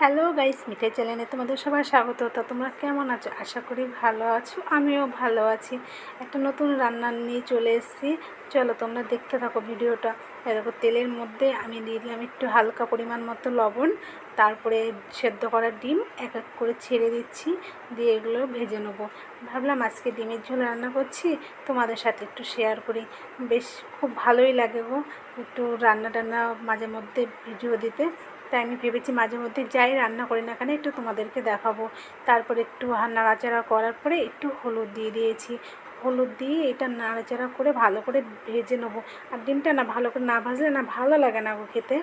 Hello guys মিঠাই চ্যানেলে তোমাদের সবার স্বাগত। তো তোমরা কেমন আছো? আশা করি ভালো আছো, আমিও ভালো আছি। একটা নতুন রান্না নিয়ে চলে এসেছি। চলো তোমরা দেখতে থাকো ভিডিওটা। এরকম তেলের মধ্যে আমি দিয়ে দিলাম একটু হালকা পরিমাণ মতো লবণ, তারপরে সেদ্ধ করা ডিম, এক এক করে ছেড়ে দিচ্ছি, দিয়ে এগুলো ভেজে নেব। ভাবলাম আজকে ডিমের ঝোল রান্না করছি, তোমাদের সাথে একটু শেয়ার করি। বেশ, খুব ভালোই লাগে গো একটু রান্না টান্না মাঝে মধ্যে ভিডিও দিতে। তাই আমি ভেবেছি মাঝে মধ্যে যাই, রান্না করি না কেন একটু তোমাদেরকে দেখাবো। তারপরে একটু নাড়াচাড়া করার পরে একটু হলুদ দিয়ে দিয়েছি। হলুদ দিয়ে এটা নাড়াচাড়া করে ভালো করে ভেজে নেব। আর ডিমটা না ভালো করে না ভাজলে না ভালো লাগে না খেতে।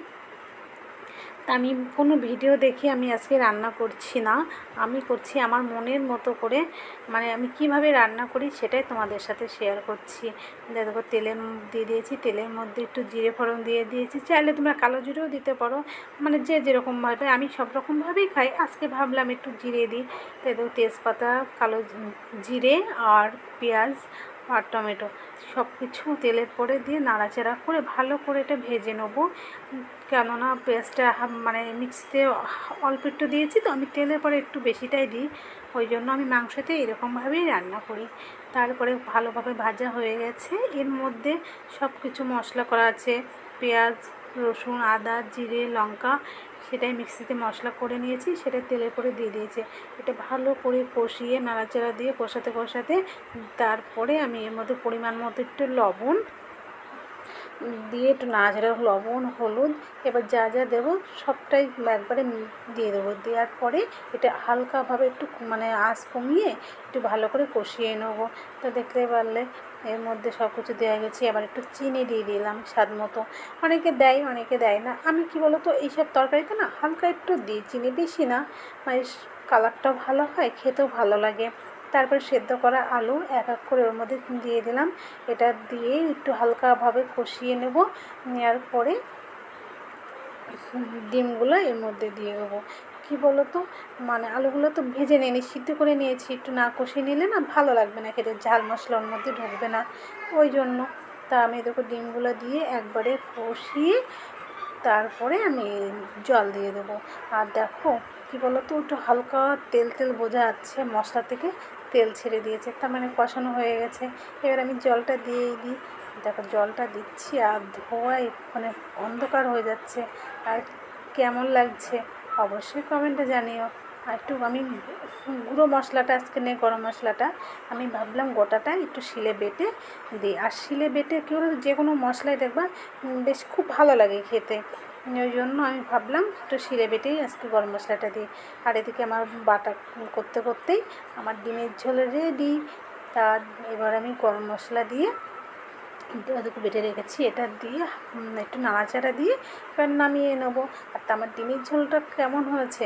আমি কোনো ভিডিও দেখে আমি আজকে রান্না করছি না। আমি করছি আমার মনের মতো করে। মানে আমি কীভাবে রান্না করি সেটাই তোমাদের সাথে শেয়ার করছি। দেখো তেলের দিয়ে দিয়েছি। তেলের মধ্যে একটু জিরে ফোড়ন দিয়ে দিয়েছি। চাইলে তোমরা কালো জিরেও দিতে পারো। মানে যে যেরকমভাবে আমি সব রকমভাবেই খাই। আজকে ভাবলাম একটু জিরে দিই। তো দেখো তেজপাতা, কালো জিরে আর পেঁয়াজ আর টমেটো। সব কিছু তেলের পরে দিয়ে নাড়াচাড়া করে ভালো করে এটা ভেজে নেব। কেননা পেঁয়াজটা মানে মিক্সিতে অল্প একটু দিয়েছি তো, আমি তেলের পরে একটু বেশিটাই দিই। ওই জন্য আমি মাংসতে এরকমভাবেই রান্না করি। তারপরে ভালোভাবে ভাজা হয়ে গেছে। এর মধ্যে সব কিছু মশলা করা আছে, পেঁয়াজ রসুন, আদা, জিরে, লঙ্কা সেটাই মিক্সিতে মশলা করে নিয়েছি, সেটা তেলে করে দিয়ে দিয়েছি। এটা ভালো করে কষিয়ে নাড়াচাড়া দিয়ে কষাতে কষাতে, তারপরে আমি এর মধ্যে পরিমাণ মতো একটু লবণ দিয়ে একটু নাড়াচাড়া, লবণ, হলুদ, এবার যা যা দেবো সবটাই একবারে দিয়ে দেবো। দেওয়ার পরে এটা হালকাভাবে একটু মানে আঁচ কমিয়ে একটু ভালো করে কষিয়ে নেব। তো দেখতে পারলে এর মধ্যে সব কিছু দেওয়া গেছে। এবার একটু চিনি দিয়ে দিলাম স্বাদ মতো। অনেকে দেয় অনেকে দেয় না। আমি কি বলো বলতো, এইসব তরকারিতে না হালকা একটু দিই। চিনি বেশি না মানে কালারটাও ভালো হয়, খেতেও ভালো লাগে। তারপর সেদ্ধ করা আলু, এক এক করে ওর মধ্যে দিয়ে দিলাম। এটা দিয়ে একটু হালকাভাবে কষিয়ে নেব। নেওয়ার পরে ডিমগুলো এর মধ্যে দিয়ে দেবো। কী বলো তো মানে আলুগুলো তো ভেজে নিয়ে সিদ্ধ করে নিয়েছি। একটু না কষিয়ে নিলে না ভালো লাগবে না খেতে, ঝাল মশলা ওর মধ্যে ঢুকবে না। ওই জন্য তা আমি দেখো ডিমগুলো দিয়ে একবারে কষিয়ে তারপরে আমি জল দিয়ে দেবো। আর দেখো, কী বলো তো একটু হালকা তেল তেল বোঝা যাচ্ছে, মশলা থেকে তেল ছেড়ে দিয়েছে, তার মানে কষানো হয়ে গেছে। এবার আমি জলটা দিয়েই দিই। দেখো, জলটা দিচ্ছি আর ধোয়ায় মানে অন্ধকার হয়ে যাচ্ছে। আর কেমন লাগছে, অবশ্যই কমেন্টে জানিও। একটু আমি গুঁড়ো মশলাটা আজকে নেই গরম মশলাটা আমি ভাবলাম গোটাটা একটু শিলে বেটে দিই। আর শিলে বেটে কেউ যে কোনো মশলাই দেখবা বেশ খুব ভালো লাগে খেতে। ওই জন্য আমি ভাবলাম একটু শিলে বেটেই আজকে গরম মশলাটা দিই। আর এদিকে আমার বাটা করতে করতেই আমার ডিমের ঝোল রেডি তার এবার আমি গরম মশলা দিয়ে ওদেরকে বেটে রেখেছি, এটা দিয়ে একটু নাড়াচাড়া দিয়ে এবার নামিয়ে নেব। আর তা আমার ডিমের ঝোলটা কেমন হয়েছে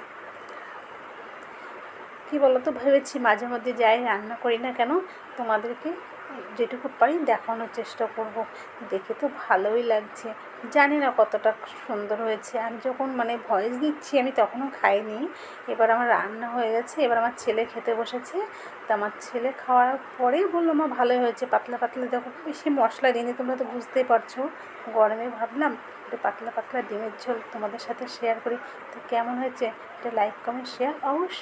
কী বলো তো ভেবেছি মাঝে মধ্যে যাই, রান্না করি না কেন, তোমাদেরকে যেটুকু পারি দেখানোর চেষ্টা করব। দেখে তো ভালোই লাগছে। জানি না কতটা সুন্দর হয়েছে। আমি যখন মানে ভয়েস দিচ্ছি, আমি তখনও খাইনি। এবার আমার রান্না হয়ে গেছে, এবার আমার ছেলে খেতে বসেছে। তা আমার ছেলে খাওয়ার পরেই বলল আমার ভালোই হয়েছে, পাতলা পাতলা দেখো বেশি মশলা দিইনি, তোমরা তো বুঝতেই পারছ। গরমে ভাবলাম, একটু পাতলা পাতলা ডিমের ঝোল তোমাদের সাথে শেয়ার করি। তো কেমন হয়েছে? এটা লাইক কমেন্ট শেয়ার অবশ্যই